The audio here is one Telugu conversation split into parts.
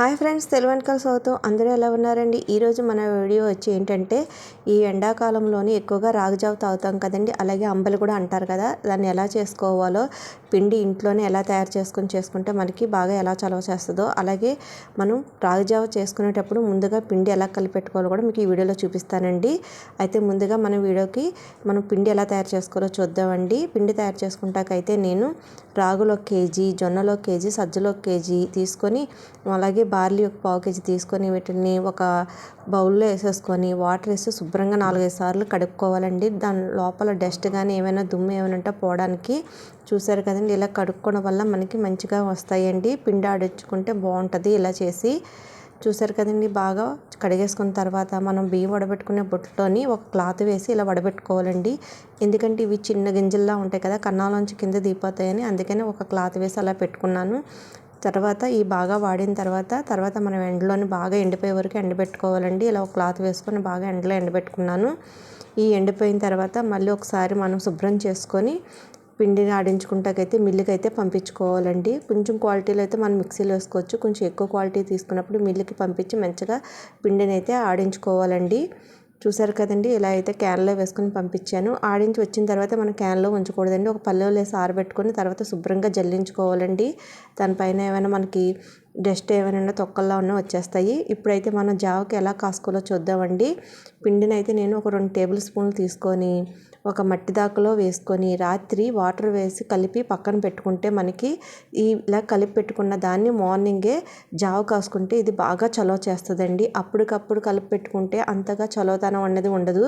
హాయ్ ఫ్రెండ్స్ తెలువెనకల సోతో అందరూ ఎలా ఉన్నారండి? ఈరోజు మన వీడియో వచ్చి ఏంటంటే ఈ ఎండాకాలంలోని ఎక్కువగా రాగిజావ తాగుతాం కదండి. అలాగే అంబలి కూడా అంటారు కదా దాన్ని ఎలా చేసుకోవాలో పిండి ఇంట్లోనే ఎలా తయారు చేసుకుని చేసుకుంటే మనకి బాగా ఎలా చలవ చేస్తుందో అలాగే మనం రాగిజావ చేసుకునేటప్పుడు ముందుగా పిండి ఎలా కలిపెట్టుకోవాలో కూడా మీకు ఈ వీడియోలో చూపిస్తానండి. అయితే ముందుగా మన వీడియోకి మనం పిండి ఎలా తయారు చేసుకోవాలో చూద్దామండి. పిండి తయారు చేసుకుంటాకైతే నేను రాగులో కేజీ జొన్నలో కేజీ సజ్జలో కేజీ తీసుకొని అలాగే బార్లీ ఒక పావు కేజీ తీసుకొని వీటిని ఒక బౌల్లో వేసేసుకొని వాటర్ వేసి శుభ్రంగా నాలుగైదు సార్లు కడుక్కోవాలండి. దాని లోపల డస్ట్ కానీ ఏమైనా దుమ్ము ఏమైనా ఉంటే పోవడానికి చూసారు కదండి ఇలా కడుక్కోవడం వల్ల మనకి మంచిగా వస్తాయండి. పిండి ఆడించుకుంటే బాగుంటుంది ఇలా చేసి. చూసారు కదండి బాగా కడిగేసుకున్న తర్వాత మనం బియ్యం వడబెట్టుకునే బుట్టలోని ఒక క్లాత్ వేసి ఇలా వడబెట్టుకోవాలండి. ఎందుకంటే ఇవి చిన్న గింజల్లా ఉంటాయి కదా కన్నాలోంచి కింద దిగిపోతాయని అందుకని ఒక క్లాత్ వేసి అలా పెట్టుకున్నాను. తర్వాత ఈ బాగా వాడిన తర్వాత తర్వాత మనం ఎండలోని బాగా ఎండిపోయే వరకు ఎండబెట్టుకోవాలండి. ఇలా ఒక క్లాత్ వేసుకొని బాగా ఎండలో ఎండబెట్టుకున్నాను. ఈ ఎండిపోయిన తర్వాత మళ్ళీ ఒకసారి మనం శుభ్రం చేసుకొని పిండిని ఆడించుకుంటాకైతే మిల్లుకి అయితే పంపించుకోవాలండి. కొంచెం క్వాలిటీలో అయితే మనం మిక్సీలో వేసుకోవచ్చు. కొంచెం ఎక్కువ క్వాలిటీ తీసుకున్నప్పుడు మిల్లుకి పంపించి మంచిగా పిండిని అయితే ఆడించుకోవాలండి. చూసారు కదండి ఇలా అయితే క్యాన్లో వేసుకొని పంపించాను. ఆడించి వచ్చిన తర్వాత మనం క్యాన్లో ఉంచకూడదండి. ఒక పల్లెలో వేసి ఆరబెట్టుకొని తర్వాత శుభ్రంగా జల్లించుకోవాలండి. దానిపైన ఏమైనా మనకి డస్ట్ ఏమైనా తొక్కల్లో ఉన్నా వచ్చేస్తాయి. ఇప్పుడైతే మనం జావకి ఎలా కాసుకోవాలో చూద్దామండి. పిండిని అయితే నేను ఒక రెండు టేబుల్ స్పూన్లు తీసుకొని ఒక మట్టి దాకలో వేసుకొని రాత్రి వాటర్ వేసి కలిపి పక్కన పెట్టుకుంటే మనకి ఈ ఇలా కలిపి పెట్టుకున్న దాన్ని మార్నింగే జావ కాసుకుంటే ఇది బాగా చలవ చేస్తుందండి. అప్పటికప్పుడు కలిపి పెట్టుకుంటే అంతగా చలవతనం అనేది ఉండదు.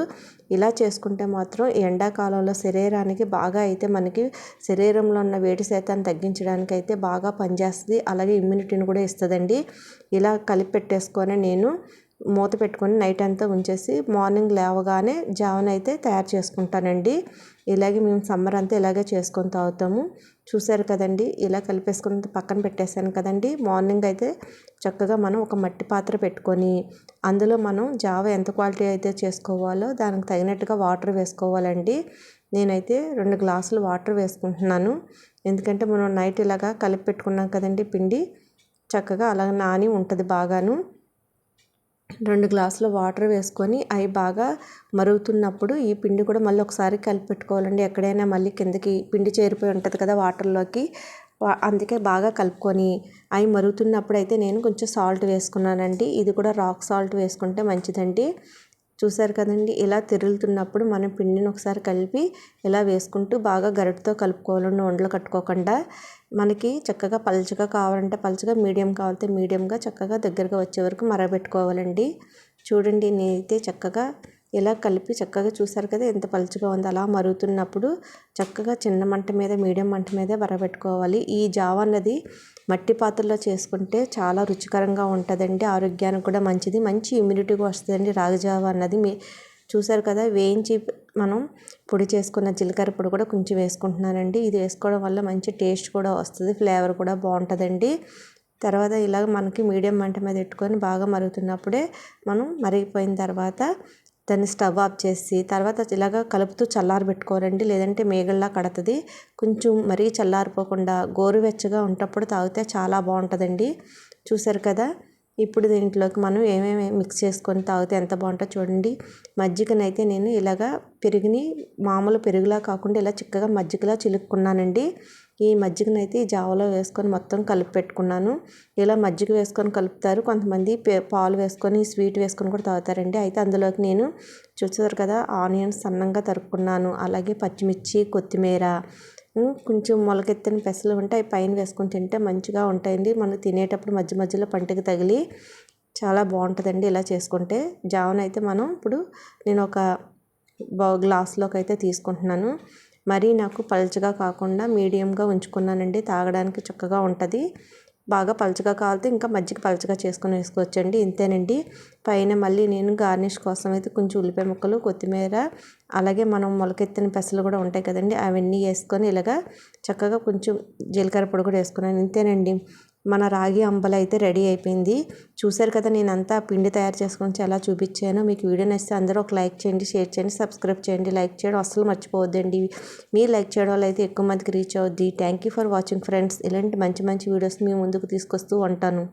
ఇలా చేసుకుంటే మాత్రం ఎండాకాలంలో శరీరానికి బాగా అయితే మనకి శరీరంలో ఉన్న వేడి శాతాన్ని తగ్గించడానికి అయితే బాగా పనిచేస్తుంది. అలాగే ఇమ్యూనిటీని కూడా ఇస్తుందండి. ఇలా కలిపి పెట్టేసుకొని నేను మూత పెట్టుకొని నైట్ అంతా ఉంచేసి మార్నింగ్ లేవగానే జావన్ అయితే తయారు చేసుకుంటానండి. ఇలాగే మేము సమ్మర్ అంతా ఇలాగే చేసుకొని తాగుతాము. చూసారు కదండి ఇలా కలిపేసుకుని పక్కన పెట్టేశాను కదండి. మార్నింగ్ అయితే చక్కగా మనం ఒక మట్టి పాత్ర పెట్టుకొని అందులో మనం జావ ఎంత క్వాలిటీ అయితే చేసుకోవాలో దానికి తగినట్టుగా వాటర్ వేసుకోవాలండి. నేనైతే రెండు గ్లాసులు వాటర్ వేసుకుంటున్నాను. ఎందుకంటే మనం నైట్ ఇలాగా కలిపి పెట్టుకున్నాం కదండి పిండి చక్కగా అలా నాని ఉంటుంది బాగాను. రెండు గ్లాసుల వాటర్ వేసుకొని అవి బాగా మరుగుతున్నప్పుడు ఈ పిండి కూడా మళ్ళీ ఒకసారి కలిపి పెట్టుకోవాలండి. ఎక్కడైనా మళ్ళీ కిందకి పిండి చేరిపోయి ఉంటుంది కదా వాటర్లోకి. అందుకే బాగా కలుపుకొని అవి మరుగుతున్నప్పుడు అయితే నేను కొంచెం సాల్ట్ వేసుకున్నానండి. ఇది కూడా రాక్ సాల్ట్ వేసుకుంటే మంచిదండి. చూసారు కదండి ఇలా తిరుగుతున్నప్పుడు మనం పిండిని ఒకసారి కలిపి ఇలా వేసుకుంటూ బాగా గరిటతో కలుపుకోవాలండి వండలు కట్టుకోకుండా మనకి చక్కగా పలుచగా కావాలంటే పలుచగా మీడియం కావాలంటే మీడియంగా చక్కగా దగ్గరగా వచ్చే వరకు మరగబెట్టుకోవాలండి. చూడండి నేనైతే చక్కగా ఇలా కలిపి చక్కగా చూసారు కదా ఎంత పలుచగా ఉందో. అలా మరుగుతున్నప్పుడు చక్కగా చిన్న మంట మీద మీడియం మంట మీద వరబెట్టుకోవాలి ఈ జావ అన్నది మట్టి పాత్రలో చేసుకుంటే చాలా రుచికరంగా ఉంటుందండి. ఆరోగ్యానికి కూడా మంచిది. మంచి ఇమ్యూనిటీగా వస్తుందండి రాగి జావ అన్నది. మీ చూసారు కదా వేయించి మనం పొడి చేసుకున్న జీలకర్ర పొడి కూడా కొంచెం వేసుకుంటున్నానండి. ఇది వేసుకోవడం వల్ల మంచి టేస్ట్ కూడా వస్తుంది ఫ్లేవర్ కూడా బాగుంటుందండి. తర్వాత ఇలాగ మనకి మీడియం మంట మీద పెట్టుకొని బాగా మరుగుతున్నప్పుడే మనం మరిగిపోయిన తర్వాత దాన్ని స్టవ్ ఆఫ్ చేసి తర్వాత ఇలాగ కలుపుతూ చల్లారబెట్టుకోవాలండి లేదంటే మేగల్లా కడుతుంది. కొంచెం మరీ చల్లారిపోకుండా గోరువెచ్చగా ఉంటప్పుడు తాగితే చాలా బాగుంటుందండి. చూసారు కదా? ఇప్పుడు దీంట్లోకి మనం ఏమేమి మిక్స్ చేసుకొని తాగితే ఎంత బాగుంటుందో చూడండి. మజ్జిగనైతే నేను ఇలాగా పెరుగుని మామూలు పెరుగులా కాకుండా ఇలా చిక్కగా మజ్జిగలా చిలుక్కున్నానండి. ఈ మజ్జిగనైతే ఈ జావలో వేసుకొని మొత్తం కలిపి పెట్టుకున్నాను. ఇలా మజ్జిగ వేసుకొని కలుపుతారు. కొంతమంది పాలు వేసుకొని స్వీట్ వేసుకొని కూడా తాగుతారండి. అయితే అందులోకి నేను చూసారు కదా ఆనియన్స్ సన్నంగా తరుక్కున్నాను అలాగే పచ్చిమిర్చి కొత్తిమీర కొంచెం మొలకెత్తిన పెసలు ఉంటే అవి పైన వేసుకొని తింటే మంచిగా ఉంటాయండి. మనం తినేటప్పుడు మధ్య మధ్యలో పంటకి తగిలి చాలా బాగుంటుందండి ఇలా చేసుకుంటే. జావన్ అయితే మనం ఇప్పుడు నేను ఒక గ్లాస్లోకి అయితే తీసుకుంటున్నాను. మరీ నాకు పలుచగా కాకుండా మీడియంగా ఉంచుకున్నానండి. తాగడానికి చక్కగా ఉంటుంది. బాగా పలుచగా కావాలితే ఇంకా మజ్జిగ పలుచగా చేసుకొని వేసుకోవచ్చండి. ఇంతేనండి. పైన మళ్ళీ నేను గార్నిష్ కోసం అయితే కొంచెం ఉల్లిపాయ ముక్కలు కొత్తిమీర అలాగే మనం మొలకెత్తిన పెసలు కూడా ఉంటాయి కదండి. అవన్నీ వేసుకొని ఇలాగా చక్కగా కొంచెం జీలకర్ర పొడి కూడా వేసుకున్నాను. ఇంతేనండి. మన రాగి అంబలి అయితే రెడీ అయిపోయింది. చూశారు కదా నేను అంతా పిండి తయారు చేసుకొని చాలా చూపించాను. మీకు వీడియో నచ్చితే అందరూ ఒక లైక్ చేయండి షేర్ చేయండి సబ్స్క్రైబ్ చేయండి లైక్ చేయడం అస్సలు మర్చిపోవద్దండి. మీరు లైక్ చేయడం వల్ల అయితే ఎక్కువ మందికి రీచ్ అవుద్ది. Thank you for watching friends ఇలాంటి మంచి మంచి వీడియోస్ మీ ముందుకు తీసుకొస్తూ ఉంటాను.